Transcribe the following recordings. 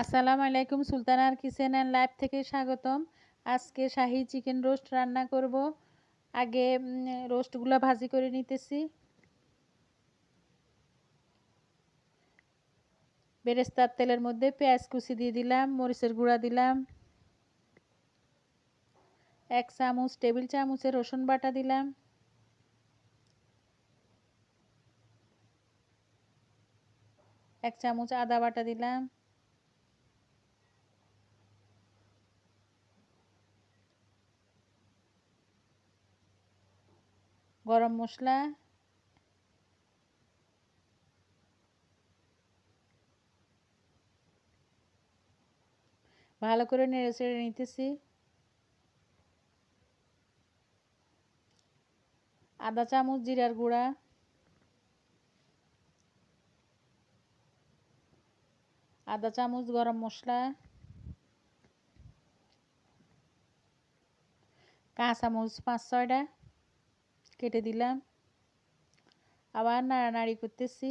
আসসালামু আলাইকুম, সুলতানার kitchen and life থেকে স্বাগতম। আজকে শাহি চিকেন রোস্ট রান্না করব। আগে রোস্টগুলো ভাজি করে নিতেছি। বেরেস্তার তেলের মধ্যে পেঁয়াজ কুচি দিয়ে দিলাম, মরিচের গুঁড়া দিলাম। এক চামচ, টেবিল চামচের রসুন বাটা দিলাম। এক চামচ আদা বাটা দিলাম। গরম মশলা, ভালো করে নেড়ে চেড়ে নিতেছি। আধা চামচ, জিরার গুঁড়া আধা চামচ, গরম মশলা কাঁচামচ পাঁচ ছয়টা কেটে দিলাম। আবার নাড়ানাড়ি করতেছি।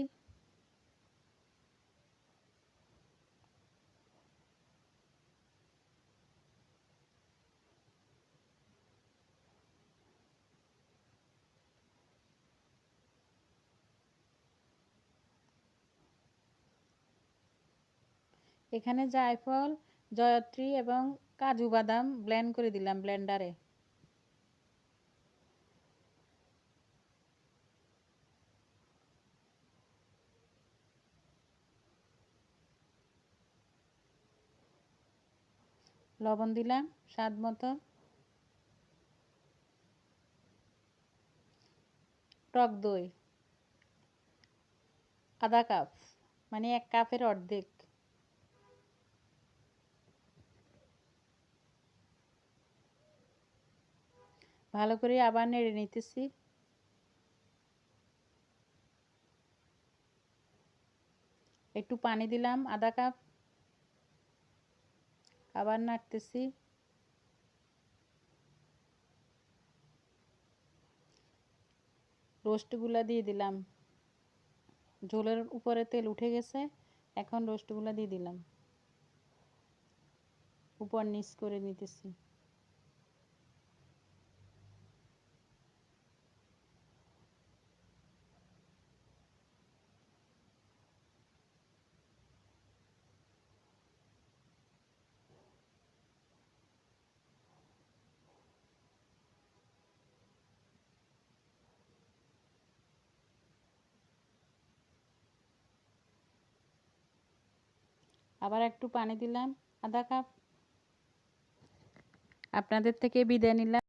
এখানে জায়ফল, জয়ত্রী এবং কাজু বাদাম ব্লেন্ড করে দিলাম ব্লেন্ডারে লবণ দিলাম, স্বাদ মতো। টক দই, আধা কাপ মানে এক কাপের অর্ধেক। ভালো করে আবার নেড়ে নিতেছি। একটু পানি দিলাম, আধা কাপ। আবার নাড়তেছি। রোস্টগুলা দিয়ে দিলাম। ঝোলের উপরে তেল উঠে গেছে, এখন রোস্টগুলা দিয়ে দিলাম। উপর নিচ করে নিতেছি। আবার একটু পানি দিলাম আধা কাপ। আপনাদের থেকে বিদায় নিলাম।